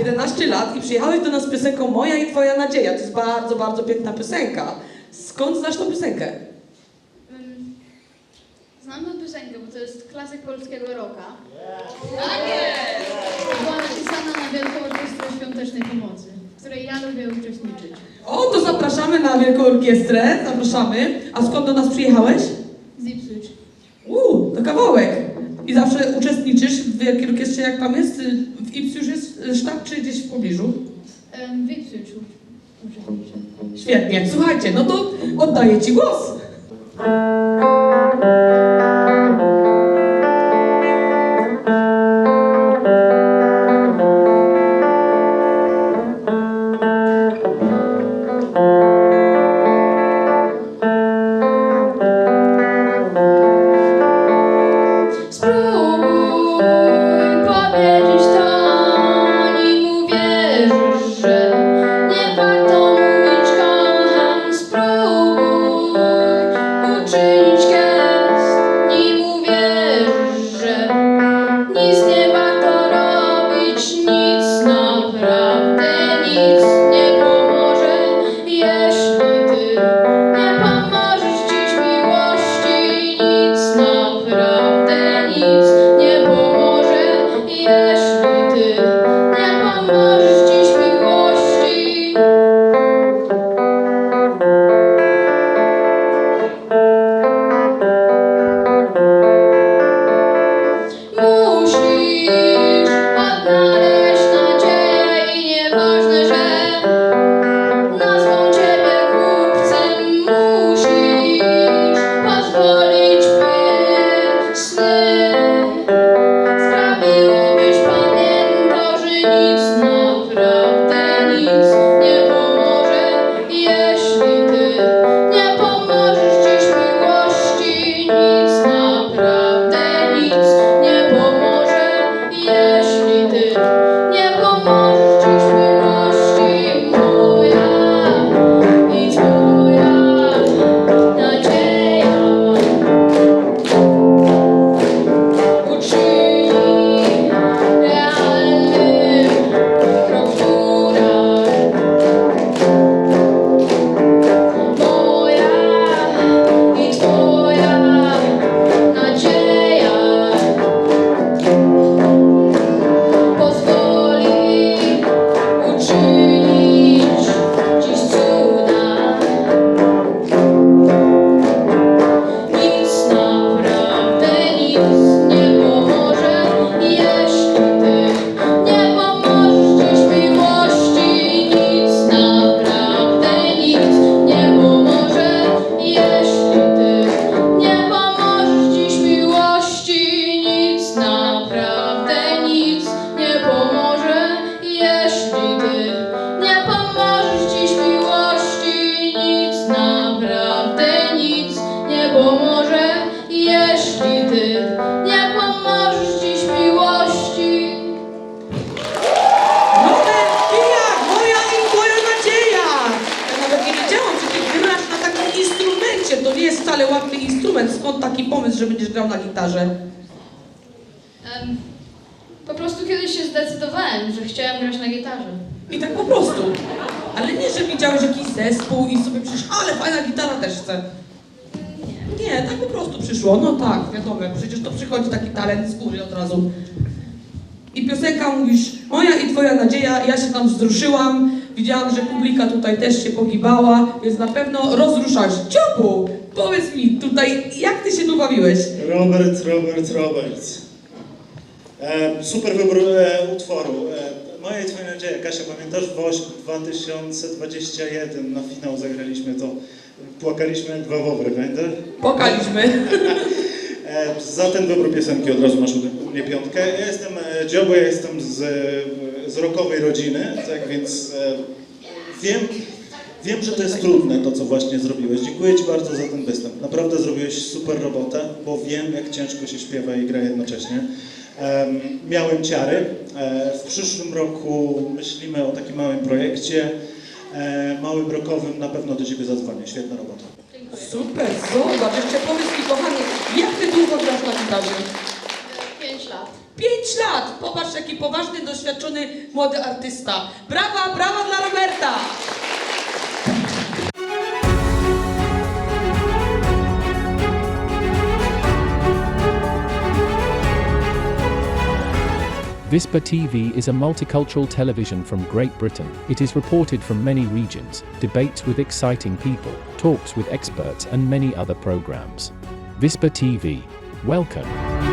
11 lat i przyjechałeś do nas z piosenką Moja i Twoja Nadzieja. To jest bardzo, bardzo piękna piosenka. Skąd znasz tą piosenkę? Znam tę piosenkę, bo to jest klasyk polskiego rocka. Tak jest! Była napisana na Wielką Orkiestrę Świątecznej Pomocy, w której ja lubię uczestniczyć. O, to zapraszamy na Wielką Orkiestrę, zapraszamy. A skąd do nas przyjechałeś? Z Ipswich. Uuu, to kawałek. I zawsze uczestniczysz w Wielkiej Orkiestrze, jak tam jest? Y, W Ipswich jest y, sztab, czy gdzieś w pobliżu? W Ipswichu uczestniczę. Świetnie. Słuchajcie, no to oddaję Ci głos. Skąd taki pomysł, że będziesz grał na gitarze? Em, po prostu kiedyś się zdecydowałem, że chciałem grać na gitarze. I tak po prostu. Ale nie, że widziałeś jakiś zespół i sobie przyszłeś, ale fajna gitara też chcę. Nie, tak po prostu przyszło. No tak, wiadomo, przecież to przychodzi taki talent z góry od razu. I piosenka mówisz, moja i twoja nadzieja, ja się tam wzruszyłam, widziałam, że publika tutaj też się pogibała, więc na pewno rozruszasz. Ciopu, powiedz mi tutaj, jak ty się tu bawiłeś? Robert, Robert, Robert. E, super wybór e, utworu. E, Moja i Twoja nadzieja. Kasia, pamiętasz w oś- 2021 na finał zagraliśmy to. Płakaliśmy jak dwa wowry, pamiętasz? Pokaliśmy. E, za ten wybór piosenki od razu masz u mnie piątkę. Ja jestem e, Dziobo, ja jestem z, z rockowej rodziny, tak więc e, wiem, wiem, że to jest trudne to, co właśnie zrobiłeś. Dziękuję Ci bardzo za ten występ. Naprawdę zrobiłeś super robotę, bo wiem, jak ciężko się śpiewa i gra jednocześnie. Em, miałem ciary. E, w przyszłym roku myślimy o takim małym projekcie, e, małym rockowym. Na pewno do Ciebie zadzwonię. Świetna robota. Super, zobacz, jeszcze powiedz mi kochanie, jak ty długo grasz na gitarze? Pięć lat. Pięć lat! Popatrz, jaki poważny, doświadczony młody artysta. Brawa, brawa dla Roberta! Vispa TV is a multicultural television from Great Britain. It is reported from many regions, debates with exciting people, talks with experts, and many other programs. Vispa TV. Welcome.